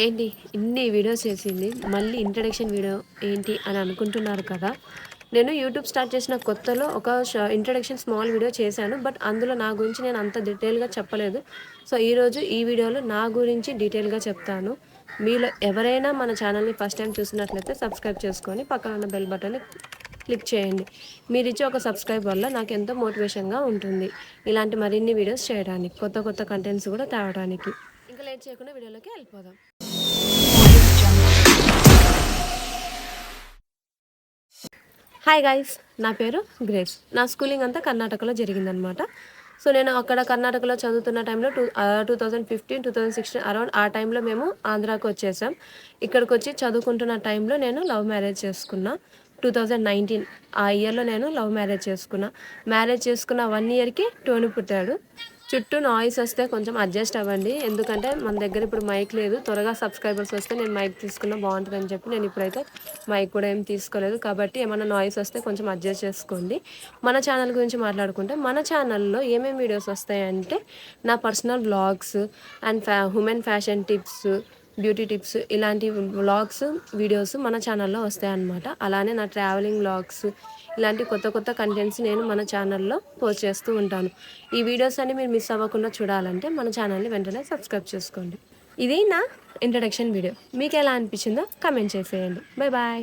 ఏంటి ఇన్ని వీడియోస్ చేసింది? మళ్ళీ ఇంట్రడక్షన్ వీడియో ఏంటి అని అనుకుంటున్నారు కదా. నేను యూట్యూబ్ స్టార్ట్ చేసిన కొత్తలో ఒక ఇంట్రడక్షన్ స్మాల్ వీడియో చేశాను. బట్ అందులో నా గురించి నేను అంత డీటెయిల్గా చెప్పలేదు. సో ఈరోజు ఈ వీడియోలో నా గురించి డీటెయిల్గా చెప్తాను. మీలో ఎవరైనా మన ఛానల్ని ఫస్ట్ టైం చూసినట్లయితే సబ్స్క్రైబ్ చేసుకొని పక్కన ఉన్న బెల్ బటన్ని క్లిక్ చేయండి. మీరు ఇచ్చే ఒక సబ్స్క్రైబ్ వల్ల నాకు ఎంతో మోటివేషన్గా ఉంటుంది ఇలాంటి మరిన్ని వీడియోస్ చేయడానికి కొత్త కొత్త కంటెంట్స్ కూడా తేవడానికి. ఇంకా లేట్ చేయకుండా వీడియోలోకి వెళ్ళిపోదాం. హాయ్ గైస్ నా పేరు గ్రేస్ నా స్కూలింగ్ అంతా కర్ణాటకలో జరిగిందనమాట. సో నేను అక్కడ కర్ణాటకలో చదువుతున్న టైంలో two two thousand fifteen two thousand sixteen around ఆ టైంలో మేము ఆంధ్రాకి వచ్చేసాం. ఇక్కడికి వచ్చి చదువుకుంటున్న టైంలో నేను లవ్ మ్యారేజ్ చేసుకున్నా. టూ థౌజండ్ నైన్టీన్ ఆ ఇయర్లో నేను లవ్ మ్యారేజ్ చేసుకున్నా. మ్యారేజ్ చేసుకున్న వన్ ఇయర్కి టోని పుట్టాడు. చుట్టూ నాయిస్ వస్తే కొంచెం అడ్జస్ట్ అవ్వండి. ఎందుకంటే మన దగ్గర ఇప్పుడు మైక్ లేదు. త్వరగా సబ్స్క్రైబర్స్ వస్తే నేను మైక్ తీసుకున్నా బాగుంటుందని చెప్పి నేను ఇప్పుడైతే మైక్ కూడా ఏం తీసుకోలేదు. కాబట్టి ఏమైనా నాయిస్ వస్తే కొంచెం అడ్జస్ట్ చేసుకోండి. మన ఛానల్ గురించి మాట్లాడుకుంటే మన ఛానల్లో ఏమేమి వీడియోస్ వస్తాయంటే నా పర్సనల్ వ్లాగ్స్ అండ్ ఫ్యా human fashion tips beauty tips ఇలాంటి వ్లాగ్స్ వీడియోస్ మన ఛానల్లో వస్తాయన్నమాట. అలానే నా ట్రావెలింగ్ వ్లాగ్స్ ఇలాంటి కొత్త కొత్త కంటెంట్స్ నేను మన ఛానల్లో పోస్ట్ చేస్తూ ఉంటాను. ఈ వీడియోస్ అన్ని మీరు మిస్ అవ్వకుండా చూడాలంటే మన ఛానల్ని వెంటనే సబ్స్క్రైబ్ చేసుకోండి. ఇది నా ఇంట్రడక్షన్ వీడియో మీకు ఎలా అనిపించిందో కమెంట్ చేసేయండి. Bye bye